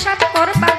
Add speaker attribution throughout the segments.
Speaker 1: মিশে তাস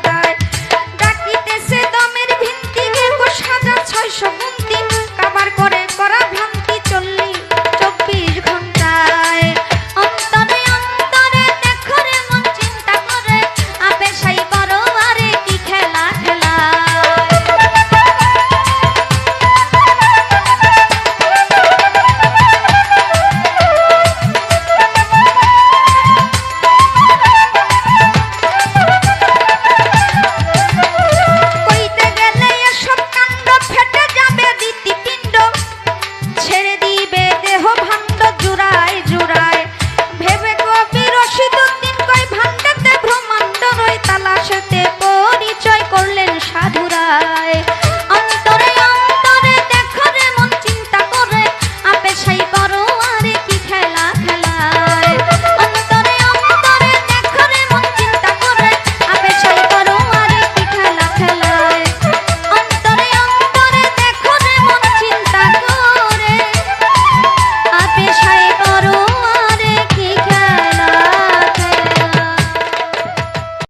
Speaker 1: हो भा